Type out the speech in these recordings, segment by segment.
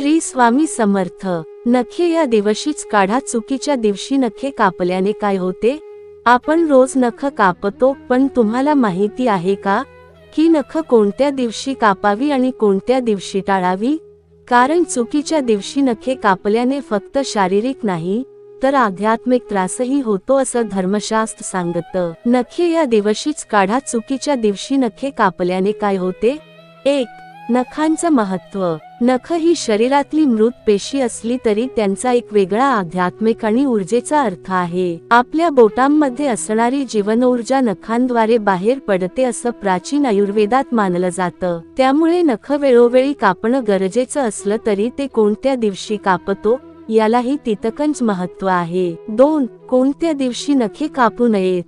श्री स्वामी समर्थ. नखे या दिवशीच काढा चुकीच्या दिवशी नखे कापल्याने काय होते? आपण रोज नख कापतो पण तुम्हाला माहिती आहे का? की नख कोणत्या दिवशी कापावी आणि कोणत्या दिवशी टाळावी? कारण चुकीच्या दिवशी नखे कापल्याने फक्त शारीरिक नाही तर आध्यात्मिक त्रासही होतो असं धर्मशास्त्र सांगतं. नखे या दिवशीच काढा चुकीच्या दिवशी नखे कापल्याने काय होते? एक नखांचं महत्त्व नख ही शरीरातली मृत पेशी असली तरी त्यांचा एक वेगळा आध्यात्मिक आणि ऊर्जेचा अर्थ आहे. आपल्या बोटांमध्ये असणारी जीवनऊर्जा नखांद्वारे बाहेर पडते असं प्राचीन आयुर्वेदात मानलं जातं. त्यामुळे नख वेळोवेळी कापणं गरजेचं असलं तरी ते कोणत्या दिवशी कापतो यालाही तितकंच महत्त्व आहे. दोन कोणत्या दिवशी नखे कापू नयेत?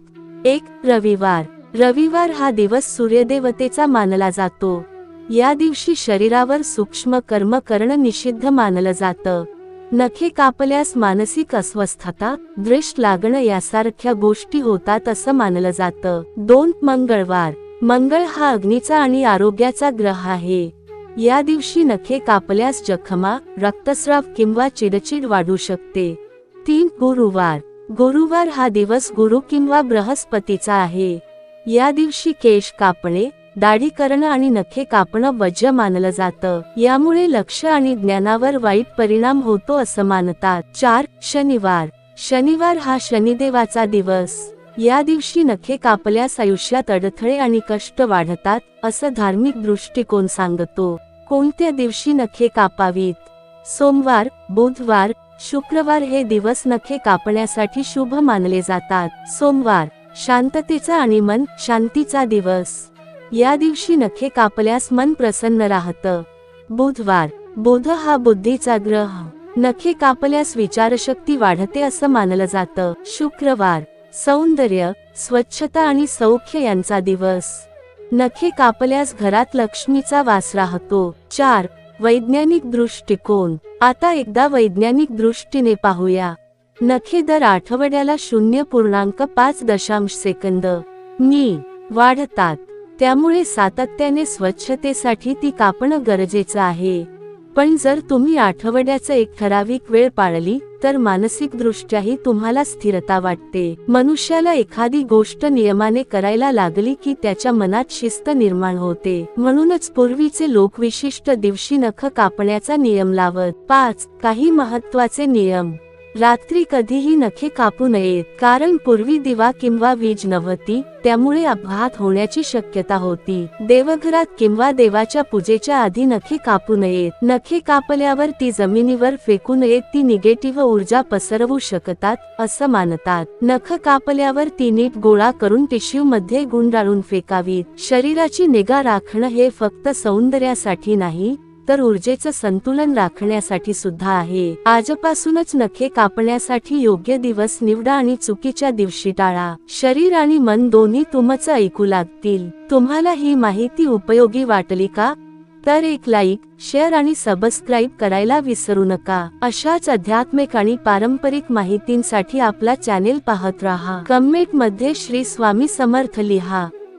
एक रविवार. रविवार हा दिवस सूर्यदेवतेचा मानला जातो. या दिवशी शरीरावर सूक्ष्म कर्म करणं निषिद्ध मानलं जातं. नखे कापल्यास मानसिक अस्वस्थता दृष्ट लागणं यासारख्या गोष्टी होतात असं मानलं जातं. दोन मंगळवार. मंगळ हा अग्नीचा आणि आरोग्याचा ग्रह आहे. या दिवशी नखे कापल्यास जखमा रक्तस्राव किंवा चिडचिड वाढू शकते. तीन गुरुवार. गुरुवार हा दिवस गुरु किंवा बृहस्पतीचा आहे. या दिवशी केश कापणे दाढी करणं आणि नखे कापणं वज्र मानलं जातं. यामुळे लक्ष आणि ज्ञानावर वाईट परिणाम होतो असं मानतात. चार शनिवार. शनिवार हा शनिदेवाचा दिवस. या दिवशी नखे कापल्यास आयुष्यात अडथळे आणि कष्ट वाढतात असं धार्मिक दृष्टिकोन सांगतो. कोणत्या दिवशी नखे कापावीत? सोमवार बुधवार शुक्रवार हे दिवस नखे कापण्यासाठी शुभ मानले जातात. सोमवार शांततेचा आणि मन शांतीचा दिवस. या दिवशी नखे कापल्यास मन प्रसन्न राहतं. बुधवार बुध हा बुद्धीचा ग्रह. नखे कापल्यास विचारशक्ती वाढते असं मानलं जातं. शुक्रवार सौंदर्य स्वच्छता आणि सौख्य यांचा दिवस. नखे कापल्यास घरात लक्ष्मीचा वास राहतो. चार वैज्ञानिक दृष्टिकोन. आता एकदा वैज्ञानिक दृष्टीने पाहूया. नखे दर आठवड्याला शून्य पूर्णांक पाच दशांश सेकंद. मी वाढतात. त्यामुळे सातत्याने स्वच्छतेसाठी ती कापणं गरजेचं आहे. पण जर तुम्ही आठवड्याचं एक ठराविक वेळ पाळली तर मानसिक दृष्ट्याही तुम्हाला स्थिरता वाटते. मनुष्याला एखादी गोष्ट नियमाने करायला लागली की त्याच्या मनात शिस्त निर्माण होते. म्हणूनच पूर्वीचे लोक विशिष्ट दिवशी नख कापण्याचा नियम लावत. पाच. काही महत्त्वाचे नियम. रात्री कधीही नखे कापू नयेत कारण पूर्वी दिवा किंवा वीज नव्हती त्यामुळे अपघात होण्याची शक्यता होती. देवघरात किंवा देवाच्या पूजेच्या आधी नखे कापू नयेत. नखे कापल्यावर ती जमिनीवर फेकू नयेत ती निगेटिव्ह ऊर्जा पसरवू शकतात असं मानतात. नख कापल्यावर ती नीट गोळा करून टिश्यू मध्ये गुंडाळून फेकावीत. शरीराची निगा राखणं हे फक्त सौंदर्यासाठी नाही तर ऊर्जेचं संतुलन राखण्यासाठी सुद्धा आहे. आजपासूनच नखे कापण्यासाठी योग्य दिवस निवडा आणि चुकीच्या दिवशी टाळा. शरीर आणि मन दोन्ही तुमच ऐकू लागतील. तुम्हाला ही माहिती उपयोगी वाटली का? तर एक लाईक शेअर आणि सबस्क्राईब करायला विसरू नका. अशाच अध्यात्मिक आणि पारंपरिक माहितींसाठी आपला चॅनेल पाहत राहा. कमेंटमध्ये श्री स्वामी समर्थ लिहा.